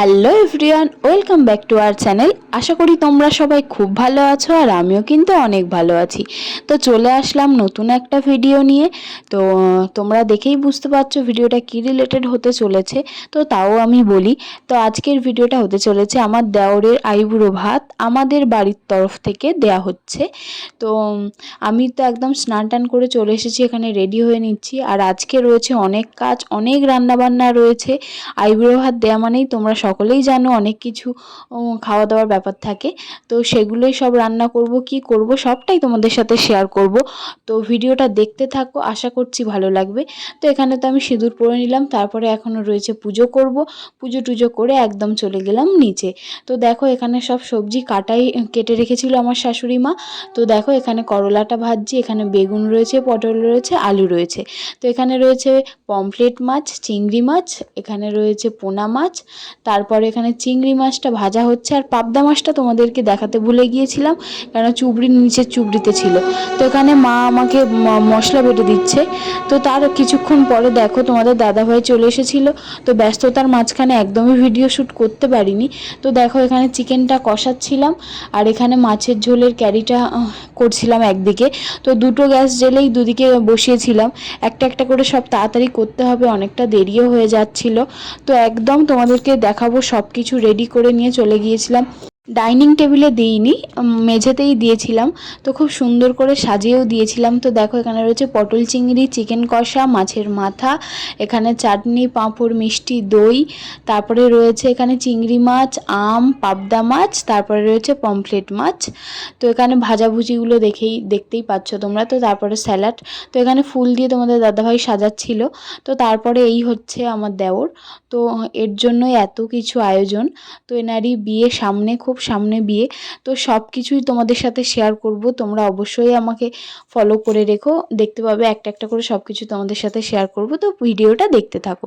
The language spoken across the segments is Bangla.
Hello everyone, welcome back to our channel. আশা করি তোমরা সবাই খুব ভালো আছো আর আমিও কিন্তু অনেক ভালো আছি। তো চলে আসলাম নতুন একটা ভিডিও নিয়ে। তো তোমরা দেখেই বুঝতে পারছ ভিডিওটা কী রিলেটেড হতে চলেছে। তো তাও আমি বলি, তো আজকের ভিডিওটা হতে চলেছে আমার দেওরের আইবুড়ো ভাত আমাদের বাড়ির তরফ থেকে দেয়া হচ্ছে। তো আমি তো একদম স্নান টান করে চলে এসেছি, এখানে রেডি হয়ে নিচ্ছি। আর আজকে রয়েছে অনেক কাজ, অনেক রান্নাবান্না রয়েছে। আইবুড়ো ভাত দেওয়া মানেই তোমরা সকলেই জানো অনেক কিছু খাওয়া দাওয়ার ব্যাপার থাকে। তো সেগুলোই সব রান্না করব, কি করব, সবটাই তোমাদের সাথে শেয়ার করব। তো ভিডিওটা দেখতে থাকো, আশা করছি ভালো লাগবে। তো এখানে তো আমি সিঁদুর পরে নিলাম, তারপরে এখনও রয়েছে পুজো করব। পুজো টুজো করে একদম চলে গেলাম নিচে। তো দেখো এখানে সব সবজি কাটাই, কেটে রেখেছিল আমার শাশুড়ি মা। তো দেখো এখানে করলাটা ভাজছি, এখানে বেগুন রয়েছে, পটল রয়েছে, আলু রয়েছে। তো এখানে রয়েছে পমফ্লেট মাছ, চিংড়ি মাছ, এখানে রয়েছে পোনা মাছ তারপরে এখানে চিংড়ি মাছটা ভাজা হচ্ছে আর পাবদা মাছটা তোমাদেরকে দেখাতে ভুলে গিয়েছিলাম, কেন চুবড়ির নিচের চুবড়িতে ছিল। তো এখানে মা আমাকে মশলা বেটে দিচ্ছে। তো তার কিছুক্ষণ পরে দেখো তোমাদের দাদাভাই চলে এসেছিল। তো ব্যস্ততার মাঝখানে একদমই ভিডিও শ্যুট করতে পারিনি। তো দেখো এখানে চিকেনটা কষাচ্ছিলাম আর এখানে মাছের ঝোলের ক্যারিটা করছিলাম একদিকে। তো দুটো গ্যাস জেলেই দুদিকে বসিয়েছিলাম। একটা একটা করে সব তাড়াতাড়ি করতে হবে, অনেকটা দেরিও হয়ে যাচ্ছিল। তো একদম তোমাদেরকে দেখাবো সব কিছু রেডি করে নিয়ে চলে গিয়েছিলাম। ডাইনিং টেবিলে দিইনি মেঝেতেই দিয়েছিলাম। তো খুব সুন্দর করে সাজিয়েও দিয়েছিলাম। তো দেখো, এখানে রয়েছে পটল চিংড়ি, চিকেন কষা, মাছের মাথা, এখানে চাটনি, পাঁপড়, মিষ্টি, দই, তারপরে রয়েছে এখানে চিংড়ি মাছ, আম, পাবদা মাছ, তারপরে রয়েছে পমফ্লেট মাছ। তো এখানে ভাজাভুজিগুলো দেখেই, দেখতেই পাচ্ছ তোমরা। তো তারপরে স্যালাড। তো এখানে ফুল দিয়ে তোমাদের দাদাভাই সাজাচ্ছিল। তো তারপরে এই হচ্ছে আমার দেওর। তো এর জন্যই এত কিছু আয়োজন। তো এনারই বিয়ে সামনে খুব সামনে বিয়ে। তো সব কিছুই তোমাদের সাথে শেয়ার করব। তোমরা অবশ্যই আমাকে ফলো করে রেখো। দেখতে পাবে একটা একটা করে সব কিছু তোমাদের সাথে শেয়ার করব। তো ভিডিওটা দেখতে থাকো।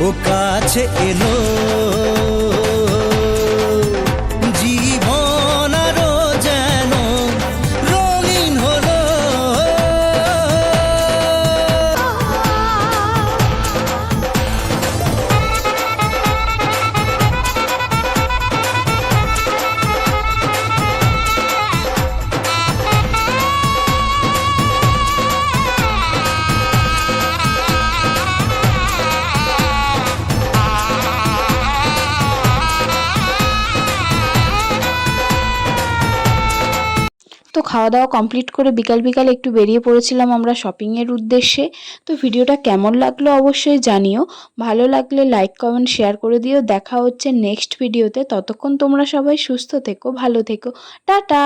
ও কাছে এলো। তো খাওয়া দাওয়া কমপ্লিট করে বিকাল বিকাল একটু বেরিয়ে পড়েছিলাম আমরা শপিংয়ের উদ্দেশ্যে। তো ভিডিওটা কেমন লাগল অবশ্যই জানিও। ভালো লাগলে লাইক কমেন্ট শেয়ার করে দিও। দেখা হচ্ছে নেক্সট ভিডিওতে ততক্ষণ তোমরা সবাই সুস্থ থেকো, ভালো থেকো। টাটা!